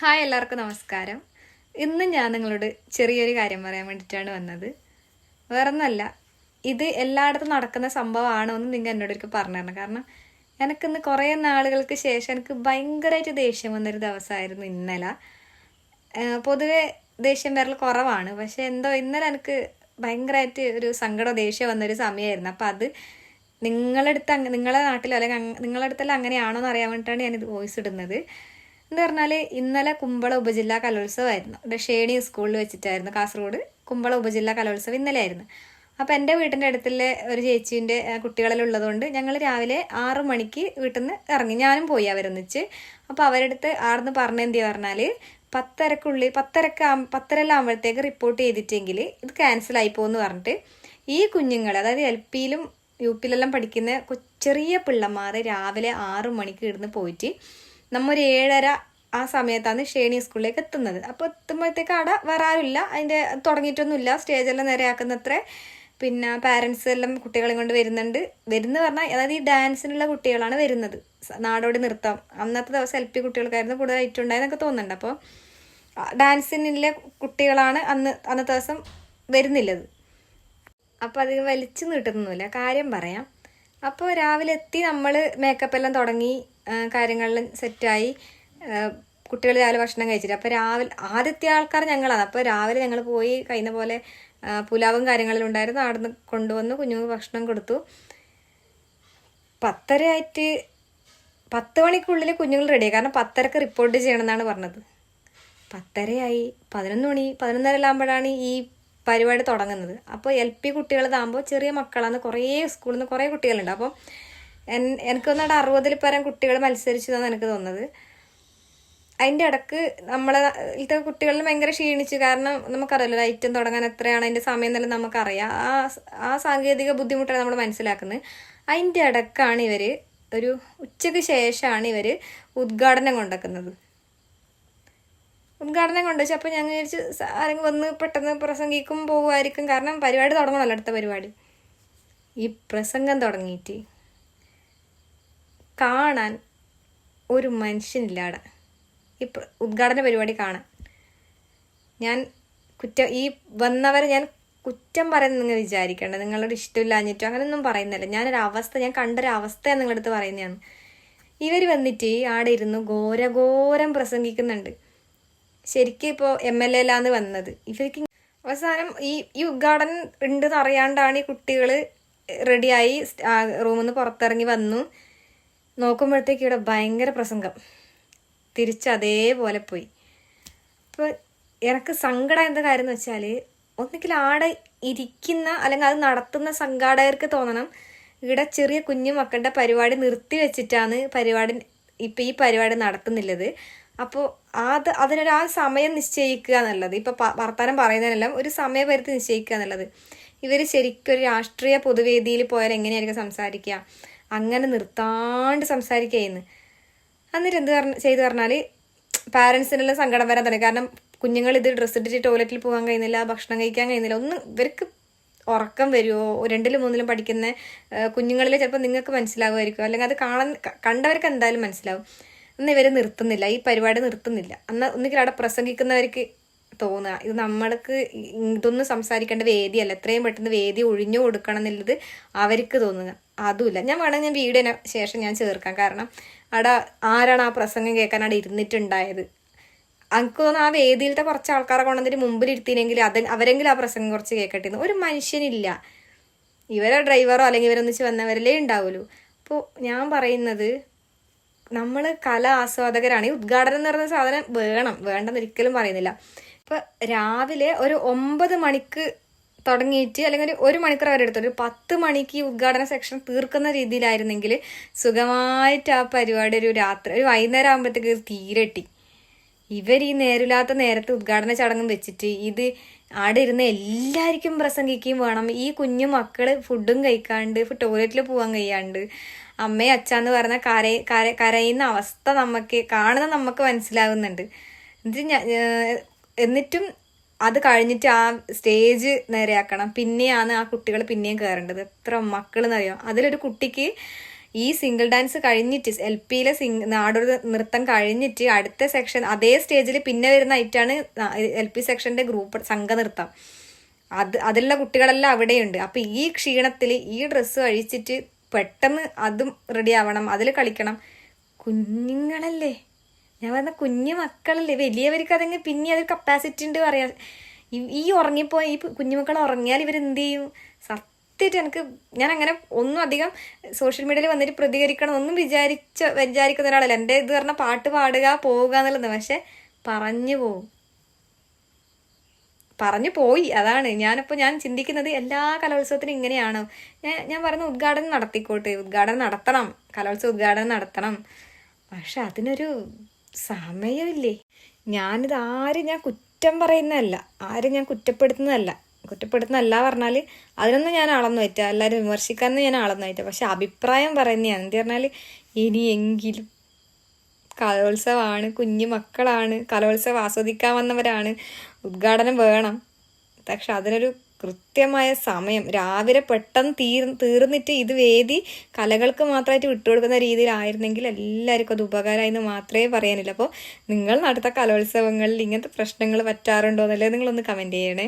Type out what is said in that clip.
Hi എല്ലാവർക്കും നമസ്കാരം. ഇന്ന് ഞാൻ നിങ്ങളോട് ചെറിയൊരു കാര്യം പറയാൻ വേണ്ടിയിട്ടാണ് വന്നത്. വേറൊന്നല്ല ഇത് എല്ലായിടത്തും നടക്കുന്ന സംഭവമാണോ എന്ന് നിങ്ങൾ എന്നോട് ഒരിക്കൽ പറഞ്ഞു തരണം കാരണം എനിക്കിന്ന് കുറേ നാളുകൾക്ക് ശേഷം എനിക്ക് ഭയങ്കരമായിട്ട് ദേഷ്യം വന്നൊരു ദിവസമായിരുന്നു ഇന്നലെ. പൊതുവെ ദേഷ്യം വരൽ കുറവാണ്. പക്ഷേ എന്തോ ഇന്നലെ എനിക്ക് ഭയങ്കരമായിട്ട് ഒരു സങ്കടം ദേഷ്യം വന്നൊരു സമയമായിരുന്നു. അപ്പം അത് നിങ്ങളെടുത്ത് അങ്ങ് നിങ്ങളെ നാട്ടിലോ അല്ലെങ്കിൽ നിങ്ങളുടെ അടുത്തെല്ലാം അങ്ങനെയാണോ എന്ന് അറിയാൻ വേണ്ടിയിട്ടാണ് ഞാനിത് വോയിസ് ഇടുന്നത്. എന്ന് പറഞ്ഞാൽ ഇന്നലെ കുമ്പള ഉപജില്ലാ കലോത്സവമായിരുന്നു ഇവിടെ ഷേണി സ്കൂളിൽ വെച്ചിട്ടായിരുന്നു. കാസർഗോഡ് കുമ്പള ഉപജില്ലാ കലോത്സവം ഇന്നലെ ആയിരുന്നു. അപ്പോൾ എന്റെ വീട്ടിന്റെ അടുത്തുള്ള ഒരു ചേച്ചീന്റെ കുട്ടികളെല്ലാം ഉള്ളതുകൊണ്ട് ഞങ്ങൾ രാവിലെ ആറ് മണിക്ക് വീട്ടിൽ നിന്ന് ഇറങ്ങി. ഞാനും പോയി അവരൊന്നിച്ച്. അപ്പോൾ അവരടുത്ത് ആർന്ന് പറഞ്ഞെന്തി പറഞ്ഞാൽ പത്തരക്കുള്ളിൽ പത്തരക്ക് ആം- പത്തരെല്ലാം ആകുമ്പോഴത്തേക്ക് റിപ്പോർട്ട് ചെയ്തിട്ടെങ്കിൽ ഇത് ക്യാൻസൽ ആയി പോകുമെന്ന് പറഞ്ഞിട്ട് ഈ കുഞ്ഞുങ്ങൾ അതായത് എൽ പിയിലും യു പിയിലെല്ലാം പഠിക്കുന്ന ചെറിയ പിള്ളമാർ രാവിലെ ആറു മണിക്ക് ഇടുന്ന് പോയിട്ട് നമ്മ ഒരു ഏഴര ആ സമയത്താണ് ഷേണി സ്കൂളിലേക്ക് എത്തുന്നത്. അപ്പോൾ എത്തുമ്പോഴത്തേക്ക് അവിടെ വേറെ ആരുമില്ല അതിന്റെ തുടങ്ങിയിട്ടൊന്നുമില്ല. സ്റ്റേജെല്ലാം നേരെയാക്കുന്നത്ര. പിന്നെ പാരൻസ് എല്ലാം കുട്ടികളെയും കൊണ്ട് വരുന്നുണ്ട്. വരുന്ന പറഞ്ഞാൽ അതായത് ഈ ഡാൻസിനുള്ള കുട്ടികളാണ് വരുന്നത്. നാടോടി നൃത്തം. അന്നത്തെ ദിവസം എൽ പി കുട്ടികൾക്കായിരുന്നു കൂടുതലായിട്ടുണ്ടായെന്നൊക്കെ തോന്നുന്നുണ്ട്. അപ്പോൾ ഡാൻസിനുള്ള കുട്ടികളാണ് അന്ന് അന്നത്തെ ദിവസം വരുന്നില്ലത്. അപ്പോൾ അത് വലിച്ചു നീട്ടുന്നില്ല കാര്യം പറയാം. അപ്പോൾ രാവിലെ എത്തി നമ്മൾ മേക്കപ്പ് എല്ലാം തുടങ്ങി. ആ, കാര്യങ്ങളെല്ലാം സെറ്റായി. കുട്ടികൾ രാവിലെ ഭക്ഷണം കഴിച്ചിട്ട്. അപ്പോൾ രാവിലെ ആദ്യത്തെ ആൾക്കാർ ഞങ്ങളാണ്. അപ്പോൾ രാവിലെ ഞങ്ങൾ പോയി കഴിയുന്ന പോലെ പുലാവും കാര്യങ്ങളിലും ഉണ്ടായിരുന്നു. അവിടെ നിന്ന് കൊണ്ടുവന്ന് കുഞ്ഞുങ്ങൾക്ക് ഭക്ഷണം കൊടുത്തു. പത്തര ആയിട്ട് പത്ത് മണിക്കുള്ളിൽ കുഞ്ഞുങ്ങൾ റെഡിയായി കാരണം പത്തരക്ക് റിപ്പോർട്ട് ചെയ്യണമെന്നാണ് പറഞ്ഞത്. പത്തരയായി. പതിനൊന്ന് മണി പതിനൊന്നര ആകുമ്പോഴാണ് ഈ പരിപാടി തുടങ്ങുന്നത്. അപ്പോൾ എൽ പി കുട്ടികളതാകുമ്പോൾ ചെറിയ മക്കളാണ്. കുറേ സ്കൂളിൽ നിന്ന് കുറേ കുട്ടികളുണ്ട്. അപ്പോൾ എൻ എനിക്ക് തോന്നുന്നത് അറുപതിൽ പരം കുട്ടികൾ മത്സരിച്ചു എന്നാണ് എനിക്ക് തോന്നുന്നത്. അതിന്റെ ഇടയ്ക്ക് നമ്മളെ ഇതിലത്തെ കുട്ടികളിൽ ഭയങ്കര ക്ഷീണിച്ചു. കാരണം നമുക്കറിയാലോ ലൈറ്റും തുടങ്ങാൻ എത്രയാണ് അതിന്റെ സമയം എന്നെല്ലാം നമുക്കറിയാം. ആ ആ സാങ്കേതിക ബുദ്ധിമുട്ടാണ് നമ്മൾ മനസ്സിലാക്കുന്നത്. അതിന്റെ ഇടക്കാണ് ഇവർ ഒരു ഉച്ചയ്ക്ക് ശേഷമാണ് ഇവർ ഉദ്ഘാടനം കൊണ്ടക്കുന്നത് ഉദ്ഘാടനം കൊണ്ടുവച്ചു അപ്പോൾ ഞാൻ വിചാരിച്ച് ആരെങ്കിലും വന്ന് പെട്ടെന്ന് പ്രസംഗിക്കും പോകുമായിരിക്കും. കാരണം പരിപാടി തുടങ്ങണമല്ലോ അടുത്ത പരിപാടി. ഈ പ്രസംഗം തുടങ്ങിയിട്ട് കാണാൻ ഒരു മനുഷ്യനില്ല അവിടെ ഈ ഉദ്ഘാടന പരിപാടി കാണാൻ. ഞാൻ കുറ്റം ഈ വന്നവരെ ഞാൻ കുറ്റം പറയുന്ന നിങ്ങൾ വിചാരിക്കേണ്ട. നിങ്ങളോട് ഇഷ്ടമില്ലാഞ്ഞിട്ടോ അങ്ങനെയൊന്നും പറയുന്നില്ല. ഞാനൊരു അവസ്ഥ ഞാൻ കണ്ടൊരു അവസ്ഥ നിങ്ങളുടെ അടുത്ത് പറയുന്നതാണ്. ഇവർ വന്നിട്ട് ആടെ ഇരുന്ന് ഘോരഘോരം പ്രസംഗിക്കുന്നുണ്ട്. ശരിക്കും ഇപ്പോൾ എം എൽ എ എല്ലാന്ന് വന്നത്. ഇവർക്ക് അവസാനം ഈ ഈ ഉദ്ഘാടനം ഉണ്ടെന്ന് അറിയാണ്ടാണ് ഈ കുട്ടികൾ റെഡിയായി റൂമിൽ നിന്ന് പുറത്തിറങ്ങി വന്നു. നോക്കുമ്പോഴത്തേക്ക് ഇവിടെ ഭയങ്കര പ്രസംഗം. തിരിച്ച് അതേപോലെ പോയി. അപ്പോൾ എനിക്ക് സങ്കടം എന്താ കാര്യം എന്ന് വെച്ചാൽ ഒന്നുകിൽ ആടെ ഇരിക്കുന്ന അല്ലെങ്കിൽ അത് നടത്തുന്ന സംഘാടകർക്ക് തോന്നണം. ഇവിടെ ചെറിയ കുഞ്ഞു മക്കളുടെ പരിപാടി നിർത്തി വെച്ചിട്ടാണ് പരിപാടി ഇപ്പം ഈ പരിപാടി നടത്തുന്നില്ലത്. അപ്പോൾ അത് അതിനൊരു ആ സമയം നിശ്ചയിക്കുക എന്നുള്ളത്. ഇപ്പോൾ വർത്തമാനം പറയുന്നതിനെല്ലാം ഒരു സമയപരിധി നിശ്ചയിക്കുക എന്നുള്ളത്. ഇവർ ശരിക്കും ഒരു രാഷ്ട്രീയ പൊതുവേദിയിൽ പോയാൽ എങ്ങനെയായിരിക്കും സംസാരിക്കുക? അങ്ങനെ നിർത്താണ്ട് സംസാരിക്കുകയെന്ന് എന്നിട്ട് എന്ത് ചെയ്ത് പറഞ്ഞാൽ പാരൻസിനെല്ലാം സങ്കടം വരാൻ തുടങ്ങി. കാരണം കുഞ്ഞുങ്ങൾ ഇത് ഡ്രസ്സ് ഇട്ടിട്ട് ടോയ്ലറ്റിൽ പോകാൻ കഴിയുന്നില്ല ഭക്ഷണം കഴിക്കാൻ കഴിയുന്നില്ല ഒന്നും ഇവർക്ക് ഉറക്കം വരുമോ രണ്ടിലും മൂന്നിലും പഠിക്കുന്ന കുഞ്ഞുങ്ങളിൽ ചിലപ്പോൾ നിങ്ങൾക്ക് മനസ്സിലാകുമായിരിക്കും അല്ലെങ്കിൽ അത് കാണാൻ കണ്ടവർക്ക് എന്തായാലും മനസ്സിലാവും. എന്നാൽ ഇവർ നിർത്തുന്നില്ല ഈ പരിപാടി നിർത്തുന്നില്ല. എന്നാൽ ഒന്നുകിൽ അവിടെ പ്രസംഗിക്കുന്നവർക്ക് തോന്നുക ഇത് നമ്മൾക്ക് ഇതൊന്നും സംസാരിക്കേണ്ട വേദിയല്ല. എത്രയും പെട്ടെന്ന് വേദി ഒഴിഞ്ഞു കൊടുക്കണം എന്നുള്ളത് അവർക്ക് തോന്നുക. അതുമില്ല. ഞാൻ വേണമെങ്കിൽ ഞാൻ വീഡിയോന് ശേഷം ഞാൻ ചേർക്കാം. കാരണം അവിടെ ആരാണ് ആ പ്രസംഗം കേൾക്കാൻ അവിടെ ഇരുന്നിട്ടുണ്ടായത്? എനിക്ക് തോന്നുന്നു ആ വേദിയിലത്തെ കുറച്ച് ആൾക്കാരെ കൊണ്ടുവന്നിട്ട് മുമ്പിൽ ഇരുത്തിയില്ലെങ്കിൽ അത് അവരെങ്കിലും ആ പ്രസംഗം കുറച്ച് കേൾക്കട്ടെ ഒരു മനുഷ്യനില്ല. ഇവരെ ഡ്രൈവറോ അല്ലെങ്കിൽ ഇവരൊന്നിച്ച് വന്നവരല്ലേ ഉണ്ടാവുള്ളൂ. അപ്പോൾ ഞാൻ പറയുന്നത് നമ്മൾ കല ആസ്വാദകരാണ്. ഈ ഉദ്ഘാടനം എന്ന് പറയുന്ന സാധനം വേണം. വേണ്ടെന്ന് ഒരിക്കലും പറയുന്നില്ല. ഇപ്പം രാവിലെ ഒരു ഒമ്പത് മണിക്ക് തുടങ്ങിയിട്ട് അല്ലെങ്കിൽ ഒരു മണിക്കൂർ വരെ എടുത്തു. ഒരു പത്ത് മണിക്ക് ഉദ്ഘാടന സെക്ഷൻ തീർക്കുന്ന രീതിയിലായിരുന്നെങ്കിൽ സുഖമായിട്ട് ആ പരിപാടി ഒരു രാത്രി ഒരു വൈകുന്നേരം ആകുമ്പോഴത്തേക്ക് തീരട്ടി ഇവർ ഈ നേരില്ലാത്ത നേരത്തെ ഉദ്ഘാടന ചടങ്ങും വെച്ചിട്ട് ഇത് ആടെ ഇരുന്ന് എല്ലാവർക്കും പ്രസംഗിക്കുകയും വേണം. ഈ കുഞ്ഞു മക്കൾ ഫുഡും കഴിക്കാണ്ട് ടോയ്ലറ്റിൽ പോകാൻ കഴിയാണ്ട് അമ്മയും അച്ഛന്ന് പറഞ്ഞ കര കര കരയുന്ന അവസ്ഥ നമുക്ക് കാണുന്ന നമുക്ക് മനസ്സിലാവുന്നുണ്ട്. ഇത് ഞാ- എന്നിട്ടും അത് കഴിഞ്ഞിട്ട് ആ സ്റ്റേജ് നേരെയാക്കണം. പിന്നെയാണ് ആ കുട്ടികൾ പിന്നെയും കയറേണ്ടത് എത്ര മക്കൾ എന്നറിയാം അതിലൊരു കുട്ടിക്ക് ഈ സിംഗിൾ ഡാൻസ് കഴിഞ്ഞിട്ട് എൽ പിയിലെ സിംഗ് നാടൊരു നൃത്തം കഴിഞ്ഞിട്ട് അടുത്ത സെക്ഷൻ അതേ സ്റ്റേജിൽ പിന്നെ വരുന്ന ഐറ്റാണ് എൽ പി സെക്ഷന്റെ ഗ്രൂപ്പ് സംഘനൃത്തം. അത് അതിലുള്ള കുട്ടികളെല്ലാം അവിടെയുണ്ട്. അപ്പം ഈ ക്ഷീണത്തിൽ ഈ ഡ്രസ്സ് അഴിച്ചിട്ട് പെട്ടെന്ന് അതും റെഡി ആവണം. അതിൽ കളിക്കണം. കുഞ്ഞുങ്ങളല്ലേ? ഞാൻ പറഞ്ഞ കുഞ്ഞു മക്കളല്ലേ വലിയവർക്ക് അതങ്ങ് പിന്നെ അതൊരു കപ്പാസിറ്റി ഉണ്ട് പറയാ. ഈ- ഉറങ്ങിപ്പോയി ഈ കുഞ്ഞുമക്കൾ ഉറങ്ങിയാൽ ഇവർ എന്ത് ചെയ്യും? സത്യമായിട്ട് എനിക്ക് ഞാൻ അങ്ങനെ ഒന്നും അധികം സോഷ്യൽ മീഡിയയിൽ വന്നിട്ട് പ്രതികരിക്കണം ഒന്നും വിചാരിച്ച വിചാരിക്കുന്ന ഒരാളല്ല. എന്റെ ഇത് പറഞ്ഞ പാട്ട് പാടുക പോവുക എന്നുള്ളത് പക്ഷെ പറഞ്ഞു പോവും. പറഞ്ഞു പോയി അതാണ്. ഞാനിപ്പോൾ ഞാൻ ചിന്തിക്കുന്നത് എല്ലാ കലോത്സവത്തിനും ഇങ്ങനെയാണോ? ഞാൻ ഞാൻ പറഞ്ഞ ഉദ്ഘാടനം നടത്തിക്കോട്ടെ. ഉദ്ഘാടനം നടത്തണം. കലോത്സവ ഉദ്ഘാടനം നടത്തണം. പക്ഷെ അതിനൊരു സമയമില്ലേ. ഞാനിത് ആരും ഞാൻ കുറ്റം പറയുന്നതല്ല. ആരും ഞാൻ കുറ്റപ്പെടുത്തുന്നതല്ല. കുറ്റപ്പെടുത്തുന്നതല്ല പറഞ്ഞാൽ അതിനൊന്നും ഞാൻ അളന്നു പറ്റുക എല്ലാവരും വിമർശിക്കാനൊന്നും ഞാൻ അളന്നു പറ്റുക പക്ഷെ അഭിപ്രായം പറയുന്നതാണ്. എന്ത് പറഞ്ഞാൽ ഇനിയെങ്കിലും കലോത്സവമാണ് കുഞ്ഞു മക്കളാണ് കലോത്സവം ആസ്വദിക്കാൻ വന്നവരാണ് ഉദ്ഘാടനം വേണം. പക്ഷെ അതിനൊരു കൃത്യമായ സമയം. രാവിലെ പെട്ടെന്ന് തീർ തീർന്നിട്ട് ഇത് വേദി കലകൾക്ക് മാത്രമായിട്ട് വിട്ടുകൊടുക്കുന്ന രീതിയിലായിരുന്നെങ്കിൽ എല്ലാവർക്കും അത് ഉപകാരമായി എന്ന് മാത്രമേ പറയാനില്ല അപ്പോൾ നിങ്ങൾ നടത്ത കലോത്സവങ്ങളിൽ ഇങ്ങനത്തെ പ്രശ്നങ്ങൾ പറ്റാറുണ്ടോ എന്നല്ലേ നിങ്ങളൊന്ന് കമന്റ് ചെയ്യണേ.